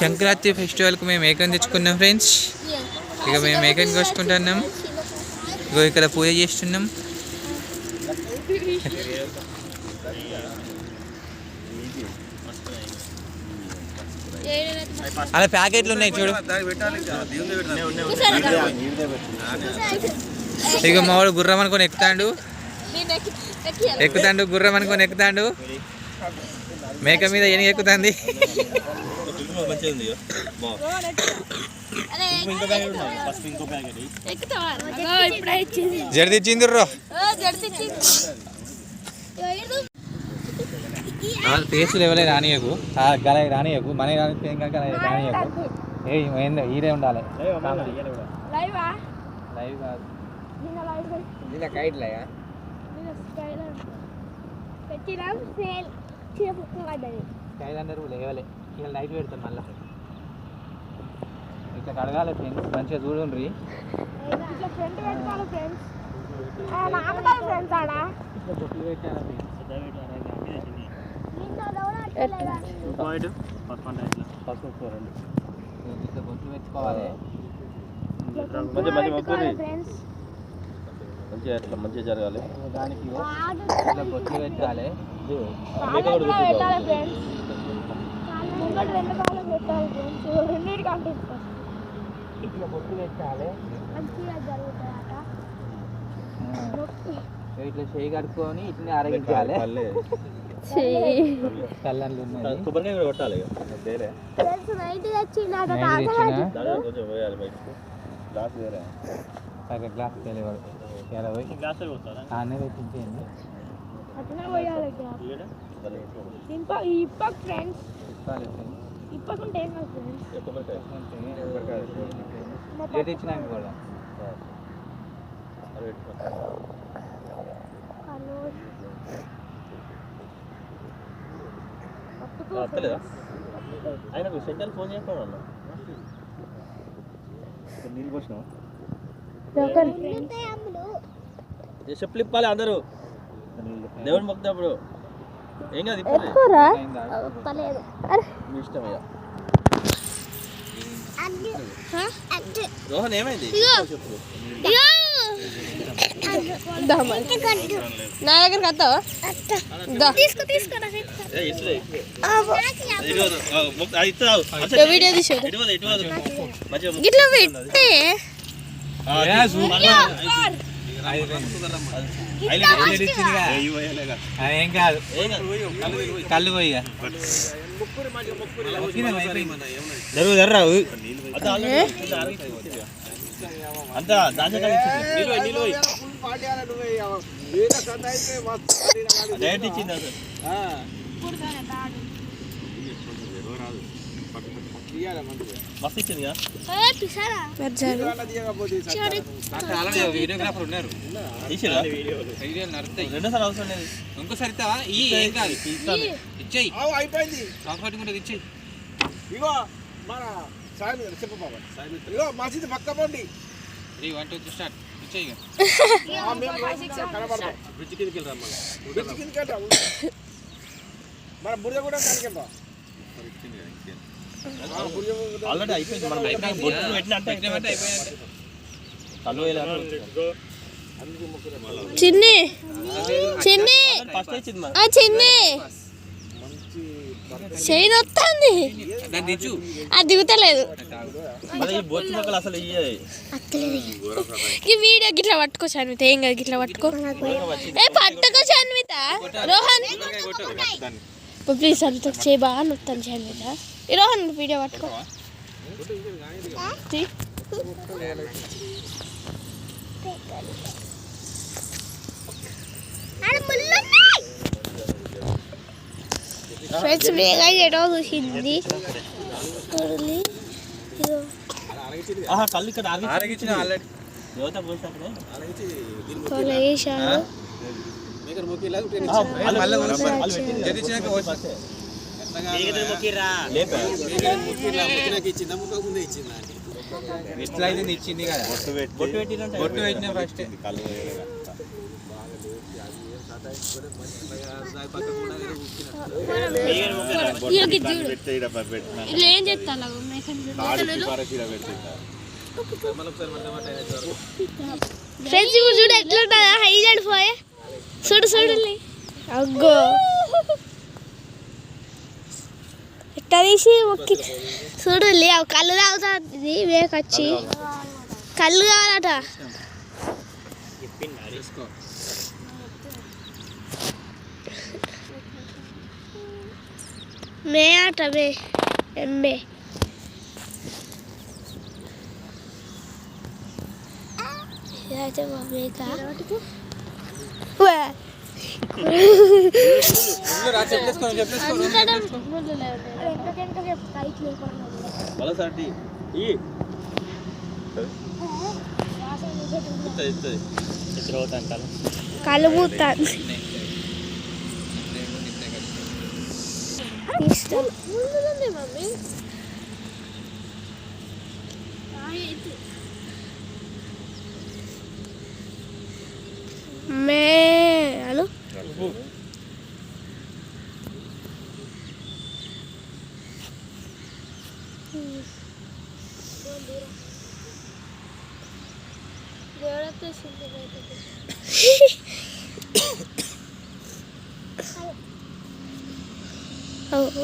సంక్రాంతి ఫెస్టివల్కి మేము మేకని తెచ్చుకున్నాం ఫ్రెండ్స్. ఇక మేము ఏకం కోసుకుంటున్నాం. ఇగో ఇక్కడ పూజ చేస్తున్నాం. అలా ప్యాకెట్లు ఉన్నాయి చూడు. ఇక మావాడు గుర్రం అనుకొని ఎక్కుతాడు. ఎక్కుతాండు గుర్రం అనుకొని ఎక్కుతాండు. మేక మీద ఏనుగు ఎక్కుతాంది. మంచిగా ఉంది ఇంకో ప్యాకెట్ ఉన్నాయి ఫస్ట్ ఇంకో ప్యాకెట్ ఇప్పుడే ఇచ్చింది జడ తెచ్చింది రో టేస్ట్ లెవెలే రానియకు ఆ గల రానియకు మన రానియకు ఏ ఏందో ఈడే ఉండాలి లైవా కాదు ఇలా పెట్టినాం లేవలే ఇలా లైట్ పెడతాం మళ్ళా. ఇట్లా కడగాలి ఫ్రెండ్స్ మంచిగా చూడండి ఇట్లా బొట్లు పెట్టుకోవాలి. మంచి మంచి ఫ్రెండ్స్ మంచిగా ఇట్లా మంచిగా జరగాలి. దానికి ఇట్లా బొట్లు పెట్టాలి. పెట్టాలి ఫ్రెండ్స్ ముంగట రెండు కాలం పెట్టాలి ఫ్రెండ్స్ రెండింటికి అంటిస్తాం ఇట్లా బొట్లు పెట్టాలి. మంచిగా జరుగుతాయట. ఇట్లా చేయి కడుక్కొని ఇట్లా అరగించాలి. కొబ్బరికాయ కూడా కొట్టాలి నైట్ తెచ్చిన దాంట్లో కొంచెం వేయాలి బయటకు. గ్లాస్ వేరే. గ్లాస్ తెలియదు గ్లాస్ పెట్టించేయండి అట్లనే పోయాలి ఇంప ఫ్రెండ్స్. ఇప్పకుంటే ఏం కాదు ఫ్రెండ్స్ కొబ్బరికాయ అంటే ఏది ఇచ్చినాక కూడా ఆయనకు సెంటర్ ఫోన్ అన్న? నీళ్ళు పోసినావా? చెప్పులు ఇప్పాలి అందరూ? దేవుని మొక్కినప్పుడు ఏం కాదు పలేదు మీ ఇష్టం ఇక. రోహన్ ఏమైంది? చెప్పు నా వీడియో తీసే. ఇట్లా పెట్టే. ఆ, ఏ, కాదు. కళ్ళు పోయి. జరుగు జర్రా అంత ఆల్రెడీ మస్తు ఇచ్చింది వీడియోగ్రాఫర్ ఉన్నారు రెండోసారి అవసరం లేదు ఇంకోసారి ఈ ఏం కాదు. ఇచ్చేయి అయిపోయింది ఇచ్చేయి ఇగో మన సాయి చెప్పు బాబా ఇగో మసీదు పక్క పండి త్రీ వన్ టూ స్టార్ట్ ఇచ్చేయి బ్రిడ్జ్ కిందకి వెళ్దాం బ్రిడ్జ్ కిందకి వెళ్దాం మన బుర్ర కూడా వెళ్దాం ఆల్రెడీ అయిపోయింది మనం అయిపోయింది బొట్టు పెట్టిన అంటే చిన్ని వస్తుంది అది దిగుతలేదు. ఈ వీడియో గిట్లా పట్టుకో షన్విత. ఏం కాదు గిట్లా పట్టుకో. ఏ పట్టుకో షన్విత. రోహన్. ప్లీజ్ అంత చే బాగా నొత్తాను షన్విత ఈ రోహన్ వీడియో పట్టుకో. ఫ్రెండ్స్ వేగా ఎడో చూసింది కళ్ళు ఇక్కడ ఆల్రెడీ ఎట్లా అయితే ఇచ్చింది కదా. బొట్టు పెట్టినంటే బొట్టు పెట్టిన ఫస్ట్ ఏం ఫ్రెండ్స్ ఇప్పుడు చూడు ఎట్లా ఉంటుందా హైలైట్ పోయే చూడు చూడు. అగ్గో. ఎట్లా తీసి ఒక్కి చూడు లే అవి కళ్ళు తాగుతుంది వేకొచ్చి కళ్ళు కావాలట. మే ఆట మే. ఎంబే ఇదైతే మా మేక ఇష్టం మమ్మీ. మే అను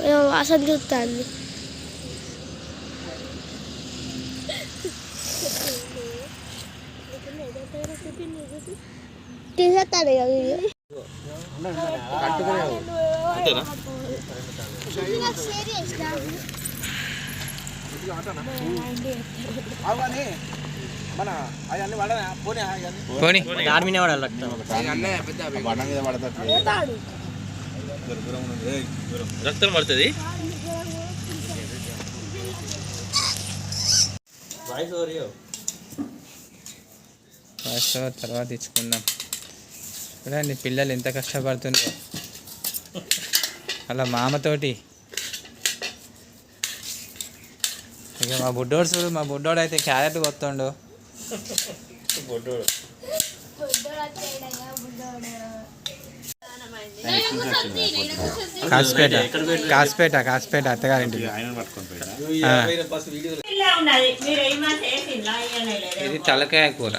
ఏమో వాసన చూస్తాను తీసేస్తాను ఇక వీడియో అంతేనా అవన్నీ మన అవన్నీ పడనా పోనీ. మీద వాడాలి రక్తం బండ మీద పడతాడు రక్తం పడుతుంది వాయిస్ తర్వాత ఇచ్చుకుందాం చూడండి పిల్లలు ఎంత కష్టపడుతుండ్రో. అలా మామతోటి. ఇక మా బుడ్డోడు చూడు మా బుడ్డోడు అయితే క్యారెట్ కొత్తుండు. కాసిపేట కాసిపేట కాసిపేట అత్తగారింటికి ఆ. ఇది తలకాయ కూర.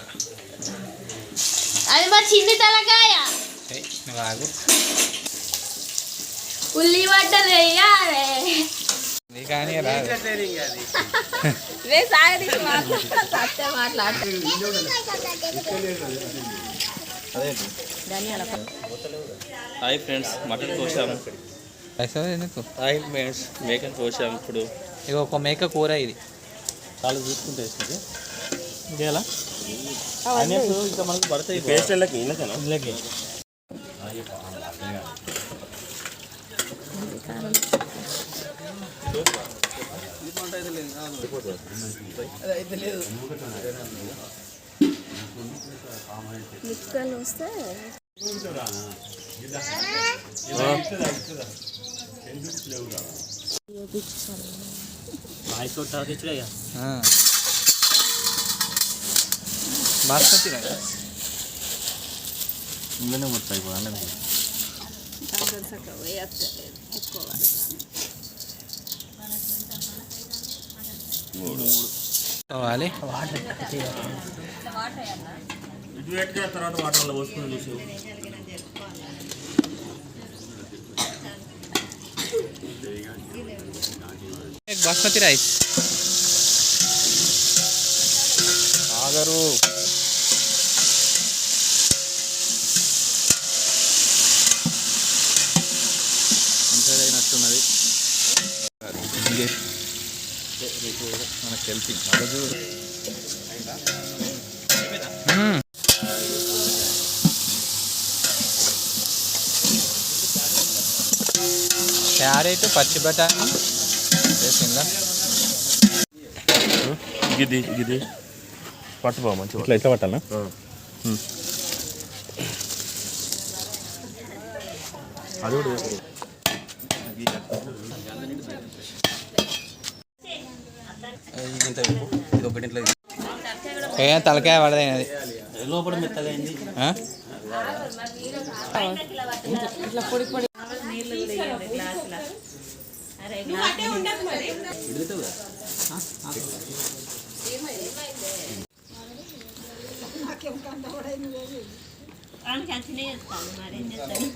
అది మా చిన్ని తలకాయ. ఆగు. ఉల్లిగడ్డలు వేయాలి. కానీ హాయ్ ఫ్రెండ్స్ మటన్ కోసాము ఎందుకు? హాయ్ ఫ్రెండ్స్ మేకన్ కోసాము ఇప్పుడు. ఇక ఒక మేక కూర ఇది. కాళ్ళు చూసుకుంటే ఇంకేలా అనేసి ఇంకా మనకు పడతాయి. పేస్ట్ వెళ్ళకి ఇళ్ళకేనా ఇళ్ళకి. ఆ. బాస్మతి రైస్ ఇందులోనే కొడతాయి బాగా కావాలి ఇటు పెట్టుకున్న తర్వాత వాటర్లో పోసుకుని చూసి బాస్మతి రైస్ ఆగరు అంతేనట్టున్నది మనకు తెలిసి. క్యారెట్ పచ్చి బఠానీ. వేసిందా గిది గిది. పట్టుకో మంచి ఇట్లా ఇట్లా పట్టాలా అది కూడా ఇది ఇట్లా ఏ తలకాయ పడదైనది లోపల? వానికి వచ్చినాయి చెప్తాను మరి ఏం చేస్తాను?